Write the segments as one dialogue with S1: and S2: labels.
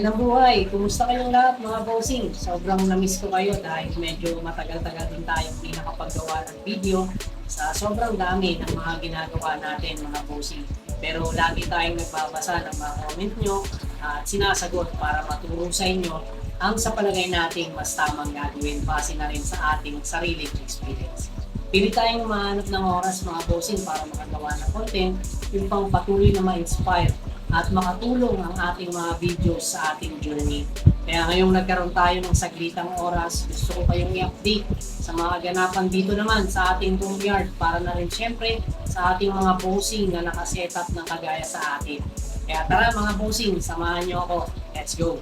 S1: Magandang buhay! Kumusta kayong lahat mga bossing? Sobrang namiss ko kayo dahil medyo matagal-tagal din tayong hindi nakapaggawa ng video sa sobrang dami ng mga ginagawa natin mga bossing. Pero lagi tayong nagbabasa ng mga comment nyo at sinasagot para maturo sa inyo ang sa palagay nating mas tamang gagawin base na rin sa ating sariling experience. Pili tayong mahanap ng oras mga bossing para makagawa ng content yung pang patuloy na ma-inspire at makatulong ang ating mga videos sa ating journey. Kaya ngayong nagkaroon tayo ng saglitang oras, gusto ko kayong i-update sa mga ganapan dito naman sa ating yard para na rin syempre sa ating mga bossing na nakasetup ng kagaya sa atin. Kaya tara mga bossing, samahan nyo ako. Let's go!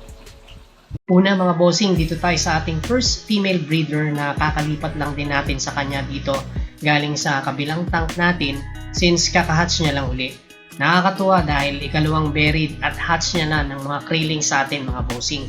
S1: Una mga bossing, dito tayo sa ating first female breeder na kakalipat lang din natin sa kanya dito galing sa kabilang tank natin since kakahatch niya lang uli. Nakakatuwa dahil ikalawang buried at hatch niya na ng mga kriling sa atin mga bossing.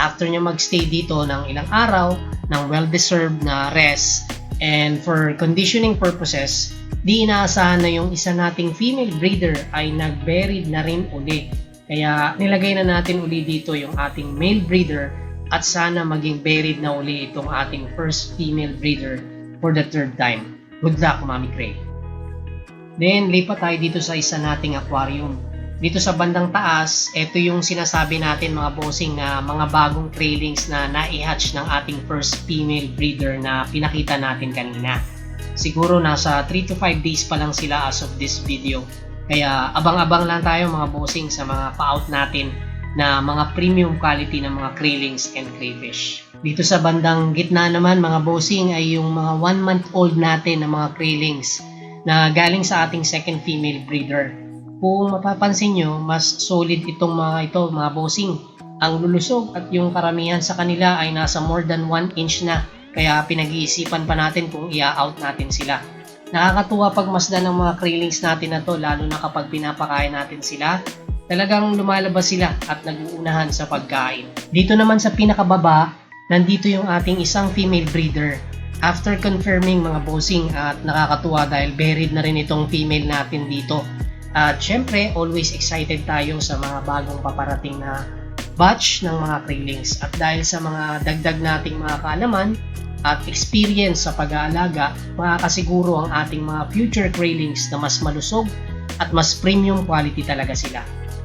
S1: After niya magstay dito ng ilang araw ng well-deserved na rest and for conditioning purposes, di inaasahan na yung isa nating female breeder ay nag-buried na rin uli. Kaya nilagay na natin uli dito yung ating male breeder at sana maging buried na uli itong ating first female breeder for the third time. Good luck, Mami Cray. Then, lipat tayo dito sa isa nating aquarium. Dito sa bandang taas, ito yung sinasabi natin mga bossing na mga bagong trailings na nai-hatch ng ating first female breeder na pinakita natin kanina. Siguro nasa 3 to 5 days pa lang sila as of this video. Kaya abang-abang lang tayo mga bossing sa mga pa-out natin na mga premium quality ng mga krillings and crayfish. Dito sa bandang gitna naman mga bossing ay yung mga 1 month old natin na mga krillings na galing sa ating second female breeder. Kung mapapansin nyo, mas solid itong mga ito, mga bossing. Ang lulusog at yung karamihan sa kanila ay nasa more than 1 inch na. Kaya pinag-iisipan pa natin kung i-out natin sila. Nakakatuwa pag masdan ng mga krillings natin na to, lalo na kapag pinapakain natin sila. Talagang lumalabas sila at naguunahan sa pagkain. Dito naman sa pinakababa, nandito yung ating isang female breeder after confirming mga bossing at nakakatuwa dahil buried na rin itong female natin dito. At syempre, always excited tayo sa mga bagong paparating na batch ng mga krillings. At dahil sa mga dagdag nating mga kaalaman at experience sa pag-aalaga, makakasiguro ang ating mga future krillings na mas malusog at mas premium quality talaga sila.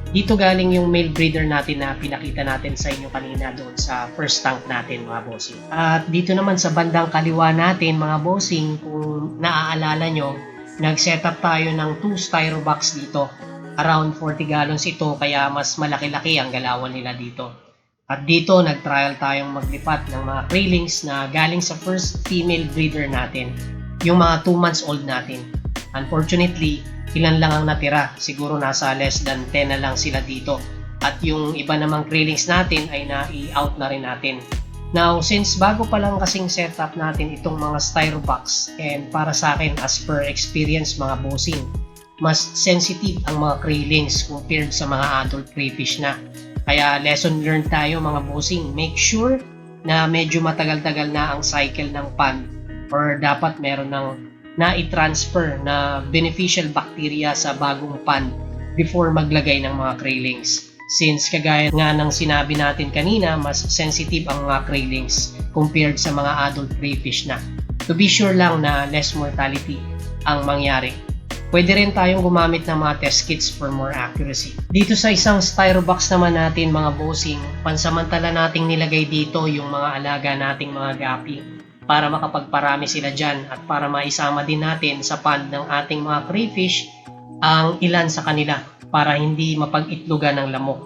S1: Dito galing yung male breeder natin na pinakita natin sa inyo kanina doon sa first tank natin mga bossing. At dito naman sa bandang kaliwa natin mga bossing, kung naaalala nyo, nag-set up tayo ng 2 styro box dito. Around 40 gallons ito kaya mas malaki-laki ang galawan nila dito. At dito nag-trial tayong maglipat ng mga krillings na galing sa first female breeder natin, yung mga 2 months old natin. Unfortunately, ilan lang ang natira. Siguro nasa less than 10 na lang sila dito. At yung iba namang krillings natin ay na-i-out na rin natin. Now, since bago pa lang kasing setup natin itong mga styro box and para sa akin as per experience mga bossing, mas sensitive ang mga krillings compared sa mga adult crayfish na. Kaya lesson learned tayo mga bossing, make sure na medyo matagal-tagal na ang cycle ng pond or dapat meron ng na-transfer na beneficial bacteria sa bagong pond before maglagay ng mga krillings. Since kagaya nga ng sinabi natin kanina, mas sensitive ang mga krillings compared sa mga adult crayfish na. To be sure lang na less mortality ang mangyari. Pwede rin tayong gumamit ng mga test kits for more accuracy. Dito sa isang styro box naman natin mga bossing, pansamantala nating nilagay dito yung mga alaga nating mga gapi para makapagparami sila dyan at para maisama din natin sa pond ng ating mga crayfish ang ilan sa kanila para hindi mapag-itlogan ng lamok.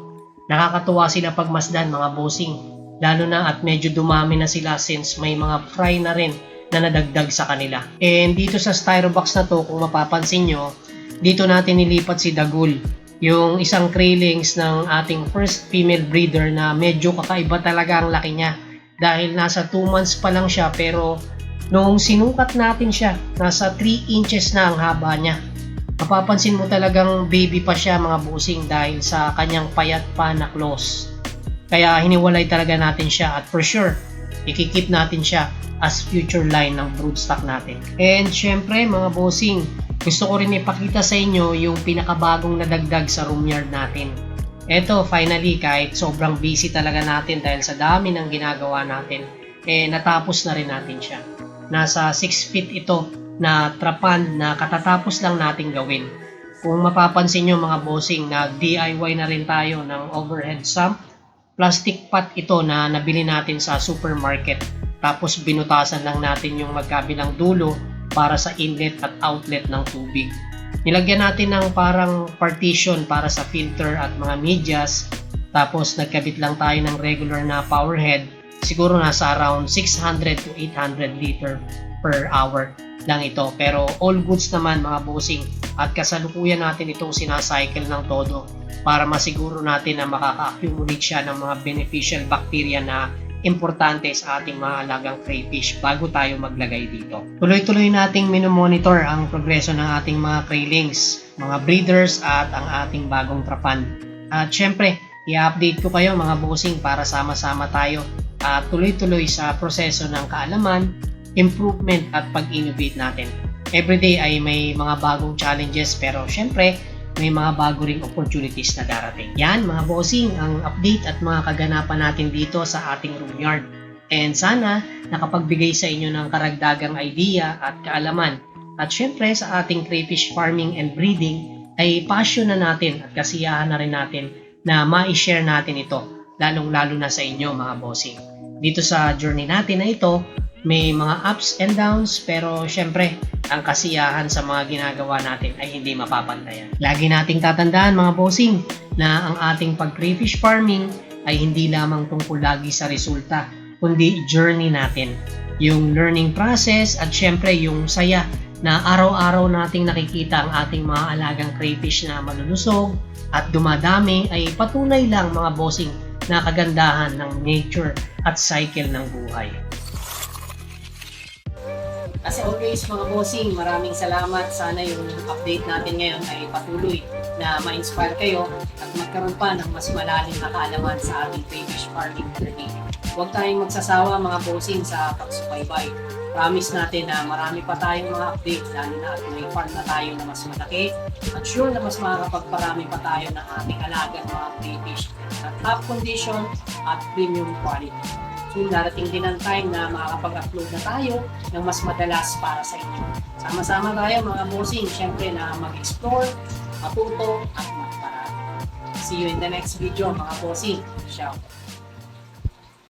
S1: Nakakatuwa sila pagmasdan mga bossing, lalo na at medyo dumami na sila since may mga fry na rin na nadagdag sa kanila. And dito sa styro box na to, kung mapapansin nyo, dito natin nilipat si Dagul, yung isang krillings ng ating first female breeder na medyo kakaiba talaga ang laki niya dahil nasa 2 months pa lang siya pero noong sinukat natin siya, nasa 3 inches na ang haba niya. Mapapansin mo talagang baby pa siya mga busing dahil sa kanyang payat pa na claws. Kaya hiniwalay talaga natin siya at for sure, ikikip natin siya as future line ng broodstock natin. And syempre mga bossing, gusto ko rin ipakita sa inyo yung pinakabagong nadagdag sa room yard natin.
S2: Eto finally kahit sobrang busy talaga natin dahil sa dami ng ginagawa natin, eh natapos na rin natin siya. Nasa 6 feet ito na trapan na katatapos lang nating gawin. Kung mapapansin nyo mga bossing, nag-DIY na rin tayo ng overhead sump. Plastic pot ito na nabili natin sa supermarket. Tapos binutasan lang natin yung magkabilang dulo para sa inlet at outlet ng tubig. Nilagyan natin ng parang partition para sa filter at mga medyas. Tapos nagkabit lang tayo ng regular na power head. Siguro nasa around 600 to 800 liter per hour lang ito. Pero all goods naman mga bossing at kasalukuyan natin itong sinacycle ng todo para masiguro natin na makaka-accumulate siya ng mga beneficial bacteria na importante sa ating mga alagang crayfish bago tayo maglagay dito. Tuloy-tuloy nating minomonitor ang progreso ng ating mga craylings, mga breeders at ang ating bagong trapan. At syempre, i-update ko kayo mga bossing para sama-sama tayo at tuloy-tuloy sa proseso ng kaalaman, improvement at pag-innovate natin. Everyday ay may mga bagong challenges pero syempre may mga bago ring opportunities na darating. Yan mga bossing ang update at mga kaganapan natin dito sa ating room yard. And sana nakapagbigay sa inyo ng karagdagang idea at kaalaman. At syempre sa ating crayfish farming and breeding ay passion na natin at kasiyahan na rin natin na ma-share natin ito lalong-lalo na sa inyo mga bossing. Dito sa journey natin na ito, may mga ups and downs pero syempre ang kasiyahan sa mga ginagawa natin ay hindi mapapantayan. Lagi nating tatandaan mga bossing na ang ating pag-crayfish farming ay hindi lamang tungkol lagi sa resulta kundi journey natin. Yung learning process at syempre yung saya na araw-araw nating nakikita ang ating mga alagang crayfish na malulusog at dumadami ay patunay lang mga bossing na kagandahan ng nature at cycle ng buhay.
S1: As always mga bossing, maraming salamat. Sana yung update natin ngayon ay patuloy na ma-inspire kayo at magkaroon pa ng mas malalim na kaalaman sa ating crayfish farming journey. Huwag tayong magsasawa mga bossing sa pagsubaybay. Promise natin na marami pa tayong mga update lalo na at may farm na tayo na mas malaki at sure na mas makakapagparami pa tayo ng ating alagang mga crayfish at top condition at premium quality. So, darating din ang time na makakapag-upload na tayo ng mas madalas para sa inyo. Sama-sama tayo mga bossing, syempre na mag-explore, matuto at magparami. See you in the next video mga bossing. Ciao!